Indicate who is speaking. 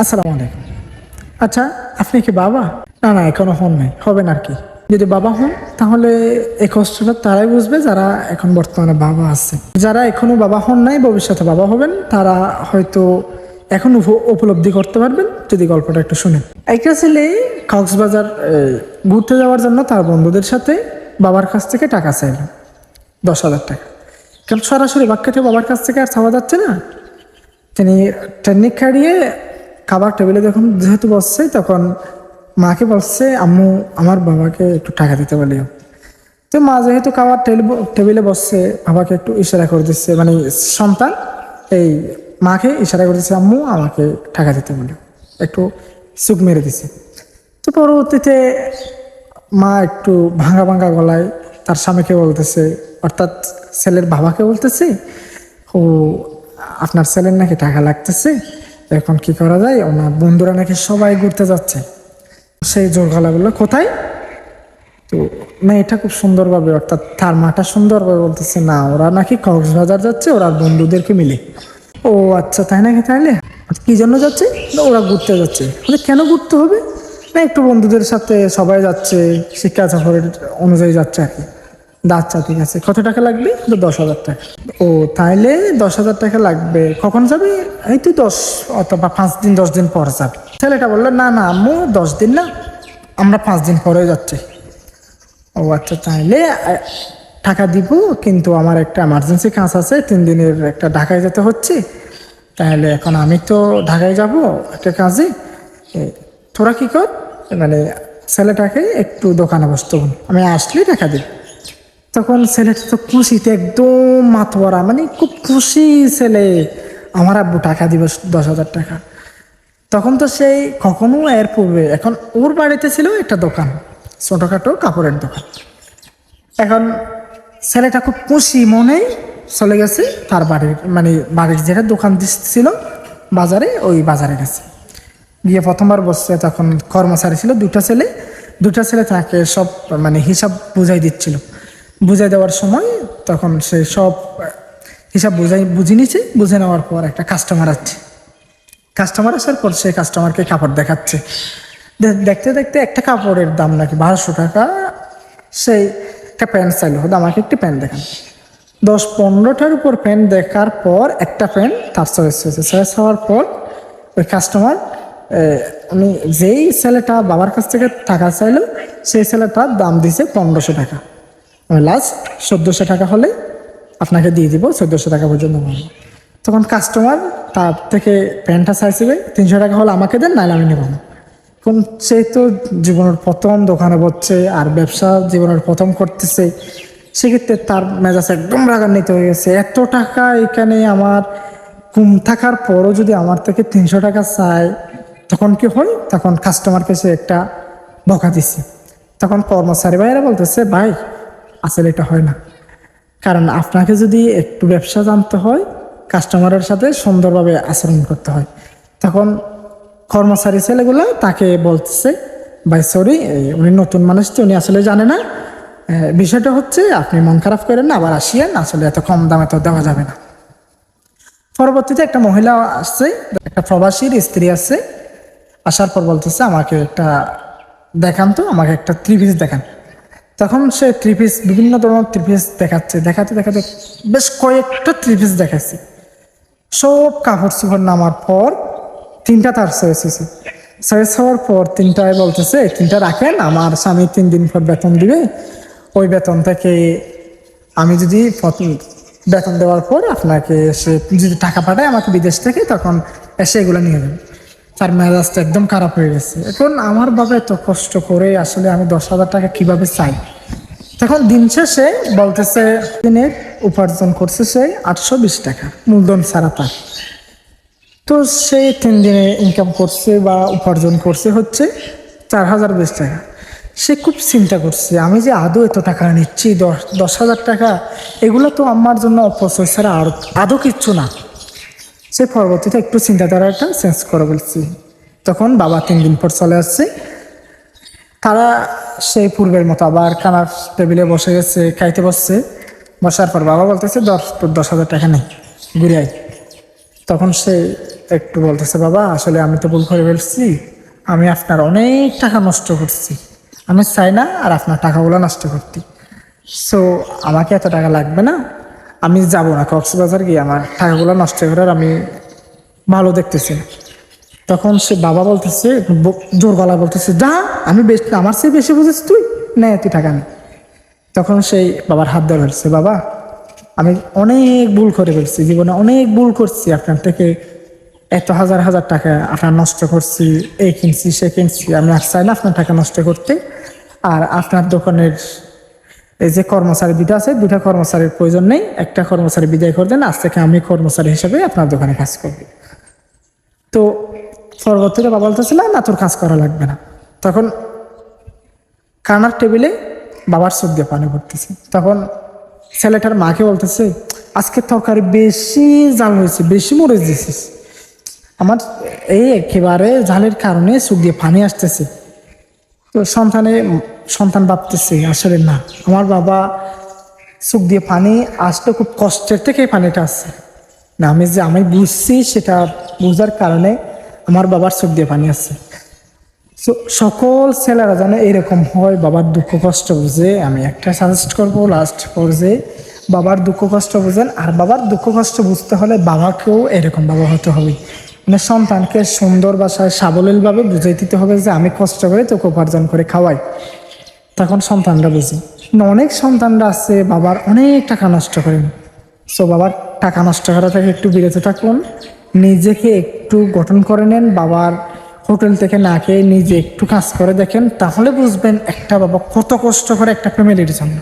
Speaker 1: আসসালামু আলাইকুম। আচ্ছা আপনি কি বাবা? না না, এখনও হন নাই। হবেন আর কি। যদি বাবা হন, তাহলে এই কষ্টটা তারাই বুঝবে যারা এখন বর্তমানে বাবা আছে। যারা এখনও বাবা হন নাই, ভবিষ্যতে বাবা হবেন, তারা হয়তো এখন উপ- উপলব্ধি করতে পারবেন। যদি গল্পটা একটু শুনেন। একটা ছেলে কক্সবাজার ঘুরতে যাওয়ার জন্য তার বন্ধুদের সাথে বাবার কাছ থেকে টাকা চাইল। দশ হাজার টাকা। কারণ সরাসরি বাক্যতে বাবার কাছ থেকে আর চাওয়া যাচ্ছে না? তিনি ট্রেনিক খাড়িয়ে খাবার টেবিলে যখন যেহেতু বসছে, তখন মাকে বলছে, আম্মু, আমার বাবাকে একটু টাকা দিতে বলিও। তো মা যেহেতু খাবার টেবিল- বসছে, বাবাকে একটু ইশারা করে দিচ্ছে মানে সন্তান, এই মাকে ইশারা করে দিচ্ছে, আম্মু, আমাকে টাকা দিতে বলিও। একটু সুখ মেরে দিছে। তো পরবর্তীতে মা একটু ভাঙা ভাঙা গলায় তার স্বামীকে বলতেছে, অর্থাৎ ছেলের বাবাকে বলতেছে, ও, আপনার ছেলের নাকি টাকা লাগতেছে? এখন কি করা যায়? ওনার বন্ধুরা নাকি সবাই ঘুরতে যাচ্ছে। সেই জোর গলা বলল কোথায়? তো মেয়েটা খুব সুন্দরভাবে অর্থাৎ তার মাটা সুন্দরভাবে বলতেছে না ওরা নাকি কক্সবাজার যাচ্ছে ওরা বন্ধুদেরকে মিলে। ও আচ্ছা তাই নাকি তাইলে? কি জন্য যাচ্ছে? না, ওরা ঘুরতে যাচ্ছে। বলে, কেন ঘুরতে হবে? না একটু বন্ধুদের সাথে সবাই যাচ্ছে শিক্ষা সফরের অনুযায়ী যাচ্ছে আর কি। আচ্ছা ঠিক আছে। কত টাকা লাগবে? তো দশ হাজার টাকা। ও, তাইলে দশ হাজার টাকা লাগবে। কখন যাবে? এই তো দশ, অথবা পাঁচ দিন, দশ দিন পর যাবে। ছেলেটা বলল, না না, আম্মু, দশ দিন না, আমরা পাঁচ দিন পরে যাচ্ছি। ও আচ্ছা তাহলে টাকা দিব, কিন্তু আমার একটা এমার্জেন্সি কাজ আছে, তিন দিনের একটা ঢাকায় যেতে হচ্ছে। তাহলে এখন আমি তো ঢাকায় যাব, একটা কাজে। তোরা কী কর? মানে ছেলেটাকে একটু দোকানে বসতে আমি আসলে টাকা দিই তখন ছেলেটা তো খুশিতে একদম মাতোয়ারা মানে খুব খুশি ছেলে। আমার আব্বু টাকা দিবে দশ হাজার টাকা। তখন তো সেই কখনো এর পূর্বে, এখন ওর বাড়িতে ছিল একটা দোকান, ছোটোখাটো কাপড়ের দোকান। এখন ছেলেটা খুব খুশি মনে চলে গেছে, তার বাড়ির মানে বাড়ির যেটা দোকান ছিল বাজারে, ওই বাজারে গেছে গিয়ে প্রথমবার বসছে, তখন কর্মচারী ছিল দুটা ছেলে। দুটা ছেলে তাকে সব মানে হিসাব বুঝাই দিচ্ছিল। বুঝাই দেওয়ার সময় তখন সে সব হিসাব বুঝাই, বুঝে নিচ্ছে বুঝে নেওয়ার পর একটা কাস্টমার আছে কাস্টমার আসার পর সে কাস্টমারকে কাপড় দেখাচ্ছে। দেখতে দেখতে একটা কাপড়ের দাম নাকি বারোশো টাকা সেই একটা প্যান্ট চাইলো। হয়তো আমাকে একটি প্যান্ট দেখান। দশ পনেরোটার উপর প্যান্ট দেখার পর একটা প্যান্ট তার চয়েস হয়েছে। চয়েস হওয়ার পর ওই কাস্টমার উনি যেই ছেলেটা বাবার কাছ থেকে টাকা চাইলো, সেই ছেলেটার দাম দিছে পনেরোশো টাকা। লাস্ট চোদ্দোশো টাকা হলে আপনাকে দিয়ে দিব, চোদ্দোশো টাকা পর্যন্ত পাবো। তখন কাস্টমার তার থেকে প্যান্টটা চাইছিবে তিনশো টাকা হলে আমাকে দেন, নাহলে আমি নেব না। এখন সে তো জীবনের প্রথম, দোকানে বসছে, আর ব্যবসা জীবনের প্রথম করতেছে, সেক্ষেত্রে তার মেজাজ একদম রাগান্বিত হয়ে গেছে। এত টাকা এখানে আমার কম থাকার পরও যদি আমার থেকে তিনশো টাকা চায়, তখন কি হয়? তখন কাস্টমারকে সে একটা বকা দিচ্ছে তখন কর্মচারী ভাইয়েরা বলতেছে, ভাই আসলে এটা হয় না। কারণ আপনাকে যদি একটু ব্যবসা জানতে হয় কাস্টমারের সাথে সুন্দরভাবে আচরণ করতে হয়, তখন কর্মচারী ছেলেগুলো তাকে বলতেছে, ভাই সরি উনি নতুন মানুষ তো উনি আসলে জানে না। বিষয়টা হচ্ছে আপনি মন খারাপ করেন না, আবার আসিয়েন, আসলে এত কম দামে তো দেওয়া যাবে না। পরবর্তীতে একটা মহিলা আসছে, একটা প্রবাসীর স্ত্রী আসছে, আসার পর বলতেছে, আমাকে একটা দেখান তো, আমাকে একটা পিস দেখান। তখন সে থ্রি পিস বিভিন্ন ধরনের থ্রি পিস দেখাচ্ছে। দেখাতে দেখাতে বেশ কয়েকটা থ্রি পিস দেখাচ্ছে সব কাপড় চোপড় নামার পর তিনটা তার চয়েস হয়েছে চয়েস হওয়ার পর তিনটায় বলতেছে "এই তিনটা রাখেন, আমার স্বামী তিন দিন পর বেতন দিবে। ওই বেতন থেকে আমি যদি বেতন দেওয়ার পর আপনাকে সে যদি টাকা পাঠায় আমাকে বিদেশ থেকে, তখন এসে এগুলো নিয়ে যাবে। তার মেজাজটা একদম খারাপ হয়ে গেছে। এখন আমার বাবা এত কষ্ট করে আসলে আমি দশ হাজার টাকা কীভাবে চাই? তখন দিন শেষে বলতেছে দিনের উপার্জন করছে সে আটশো বিশ টাকা মূলধন ছাড়া তার। তো সে তিন দিনে ইনকাম করছে বা উপার্জন করছে হচ্ছে চার হাজার বিশ টাকা। সে খুব চিন্তা করছে, আমি যে আদৌ এত টাকা নিচ্ছি, দশ দশ হাজার টাকা, এগুলো তো আমার জন্য অপচয় ছাড়া আর আদৌ কিচ্ছু না। সে পরবর্তীতে একটু চিন্তাধারাটা চেঞ্জ করে বলছি। তখন বাবা তিন দিন পর চলে আসছে। তারা সেই পূর্বের মতো আবার খানার টেবিলে বসে গেছে, খাইতে বসছে। বসার পর বাবা বলতেছে, দশ দশ হাজার টাকা নেই ঘুরে আয়। তখন সে একটু বলতেছে, বাবা, আসলে আমি তো ভুল করে ফেলছি। আমি আপনার অনেক টাকা নষ্ট করছি। আমি চাই না আর আপনার টাকাগুলো নষ্ট করতে। সো আমাকে এত টাকা লাগবে না আমি যাব না, কক্সবাজার গিয়ে আমার টাকাগুলো নষ্ট করার আমি ভালো দেখতেছি তখন সে বাবা বলতেছে জোর গলা বলতেছে, যা, আমি বেশ, আমার চেয়ে বেশি বুঝিস তুই? নে, তুই টাকা নে। তখন সেই বাবার হাত ধরে ফেলছে বাবা, আমি অনেক ভুল করে ফেলছি, জীবনে অনেক ভুল করছি, আপনার থেকে এত হাজার হাজার টাকা আপনার নষ্ট করছি, এই কিনছি, সে কিনছি, আমি আর চাই না আপনার টাকা নষ্ট করতে। আর আপনার দোকানের এই যে কর্মচারী দুটো আছে দুটা কর্মচারীর প্রয়োজন নেই, একটা কর্মচারী বিদায় করে দেন, আজ থেকে আমি কর্মচারী হিসেবে আপনার দোকানে কাজ করব। তো পরবর্তীতে বাবা বলতেছিল, না, তোর কাজ করা লাগবে না। তখন কানার টেবিলে বাবার দিয়ে পানি পড়তেছে। তখন ছেলেটার মাকে বলতেছে, আজকে তরকারি বেশি জাল হয়েছে, বেশি মরে দিছিস। আমার এই একেবারে জালের কারণে চোখ দিয়ে পানি আসতেছে। তো সন্তানে সন্তান ভাবতেছি, আসলে না। আমার বাবা চোখ দিয়ে পানি আসতে খুব কষ্টের থেকে এই পানিটা আসছে না, আমি যে আমি বুঝছি সেটা বুঝার কারণে আমার বাবার চোখ দিয়ে পানি আসছে সকল ছেলেরা যেন এরকম হয়, বাবার দুঃখ কষ্ট বুঝে, আমি একটা সাজেস্ট করব লাস্ট পর্যায়ে বাবার দুঃখ কষ্ট বুঝেন, আর বাবার দুঃখ কষ্ট বুঝতে হলে বাবাকেও এরকম বাবা হতে হবে। মানে সন্তানকে সুন্দর ভাষায় সাবলীলভাবে বুঝাই দিতে হবে যে, আমি কষ্ট করে তোকে উপার্জন করে খাওয়াই। তখন সন্তানরা বুঝে। অনেক সন্তানরা আছে, বাবার অনেক টাকা নষ্ট করেন সো বাবার টাকা নষ্ট করা থেকে একটু বিরত থাকুন। নিজেকে একটু গঠন করে নেন, বাবার হোটেল থেকে না খেয়ে নিজে একটু কাজ করে দেখেন, তাহলে বুঝবেন একটা বাবা কত কষ্ট করে একটা ফ্যামিলির জন্য।